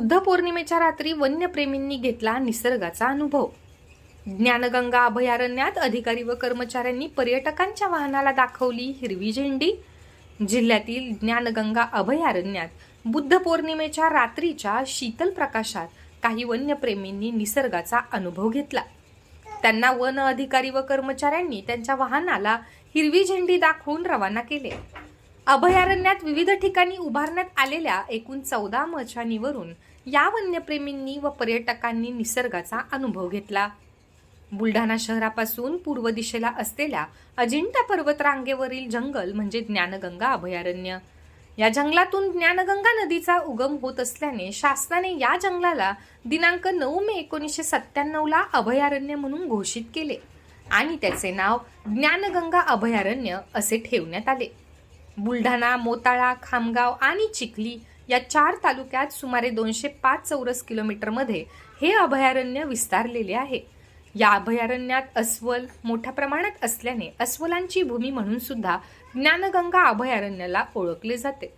Buddha पौर्णिमेच्या रात्री वन्यप्रेमींनी घेतला निसर्गाचा अनुभव. ज्ञानगंगा अभयारण्यात अधिकारी व कर्मचाऱ्यांनी पर्यटकांच्या वाहनाला दाखवली हिरवी झेंडी. जिल्ह्यातील ज्ञानगंगा अभयारण्यात बुद्ध पौर्णिमेच्या रात्रीच्या शीतल प्रकाशात काही वन्यप्रेमींनी निसर्गाचा अनुभव घेतला. त्यांना वन अधिकारी व कर्मचाऱ्यांनी त्यांच्या वाहनाला हिरवी झेंडी दाखवून रवाना केले. अभयारण्यात विविध ठिकाणी उभारण्यात आलेल्या एकूण चौदा मचानीवरून या वन्यप्रेमींनी व पर्यटकांनी निसर्गाचा अनुभव घेतला. बुलढाणा शहरापासून पूर्व दिशेला असलेल्या अजिंठा पर्वतरांगेवरील जंगल म्हणजे ज्ञानगंगा अभयारण्य. या जंगलातून ज्ञानगंगा नदीचा उगम होत असल्याने शासनाने या जंगलाला दिनांक नऊ मे एकोणीसशे सत्त्याण्णवला अभयारण्य म्हणून घोषित केले आणि त्याचे नाव ज्ञानगंगा अभयारण्य असे ठेवण्यात आले. बुलढाणा मोताळा खामगाव आणि चिखली या चार तालुक्यात सुमारे दोनशे पाच चौरस किलोमीटरमध्ये हे अभयारण्य विस्तारलेले आहे. या अभयारण्यात अस्वल मोठ्या प्रमाणात असल्याने अस्वलांची भूमी म्हणून सुद्धा ज्ञानगंगा अभयारण्याला ओळखले जाते.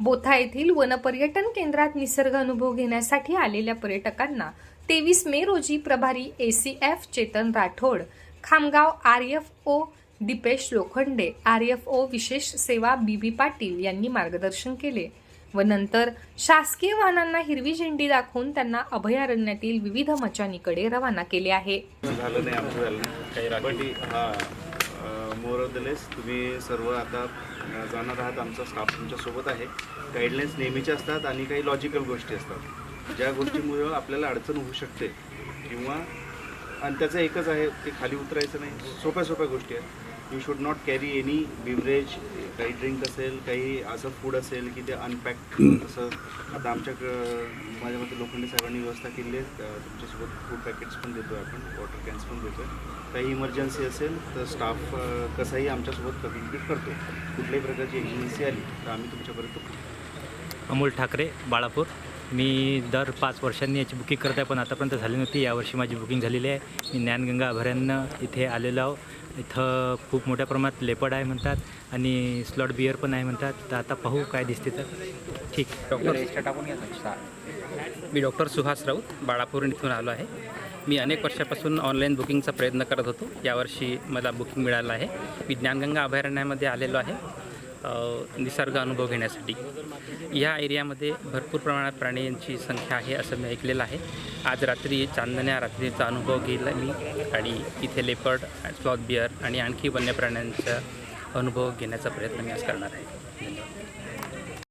बोथा येथील वनपर्यटन केंद्रात निसर्ग अनुभव घेण्यासाठी आलेल्या पर्यटकांना तेवीस मे रोजी प्रभारी A C F Chetan Rathod Khamgaon R F O Dipesh Lokhande R F O विशेष सेवा बी बी पाटील यांनी मार्गदर्शन केले व नंतर शासकीय वाहनांना हिरवी झेंडी दाखवून त्यांना अभयारण्यातील विविध मचानीकडे रवाना केले आहे. झालं नाही हा तुम्ही सर्व आता जाणार आहात आमचा स्टाफ तुमच्यासोबत आहे. गाईडलाईन्स नेहमीच्या असतात आणि काही लॉजिकल गोष्टी असतात. ज्या गोष्टीमुळे आपल्याला अडचण होऊ शकते किंवा आणि त्याचं एकच आहे ते खाली उतरायचं नाही. सोप्या सोप्या गोष्टी आहेत. You should not carry any beverage काही ड्रिंक असेल काही असं फूड असेल की ते अनपॅक्ड असं. आता आमच्याकडं माझ्या मते लोखंडे साहेबांनी व्यवस्था केली आहे. तुमच्यासोबत फूड पॅकेट्स पण देतो आहे आपण वॉटर कॅन्स पण देतो आहे काही इमर्जन्सी असेल तर स्टाफ कसाही आमच्यासोबत कम्युनिकेट करतो. कुठल्याही प्रकारची एमर्जन्सी आली तर आम्ही तुमच्यापर्यंत अमोल ठाकरे बाळापूर. मी दर पाच वर्षांनी याची बुकिंग करत आहे पण आतापर्यंत झाली नव्हती. यावर्षी माझी बुकिंग झालेली आहे. मी ज्ञानगंगा अभयारण्य इथे आलेलो आहो. इथं खूप मोठ्या प्रमाणात लेपड आहे म्हणतात आणि स्लॉट बिअर पण आहे म्हणतात. तर आता पाहू काय दिसते तर. ठीक. डॉक्टर मी डॉक्टर सुहास राऊत बाळापूर इथून आलो आहे. मी अनेक वर्षापासून ऑनलाईन बुकिंगचा प्रयत्न करत होतो. यावर्षी मला बुकिंग मिळालं आहे. मी ज्ञानगंगा अभयारण्यामध्ये आलेलो आहे. निसर्ग अनुभव घेण्यासाठी. या एरियामध्ये भरपूर प्रमाणात प्राण्यांची संख्या आहे असं मी ऐकलेलं आहे. आज रात्री चांदण्या रात्रीचा अनुभव घेतला मी आणि इथे लेपर्ड स्लॉथ बिअर आणि आणखी वन्य प्राण्यांचा अनुभव घेण्याचा प्रयत्न मी आज करणार आहे. धन्यवाद.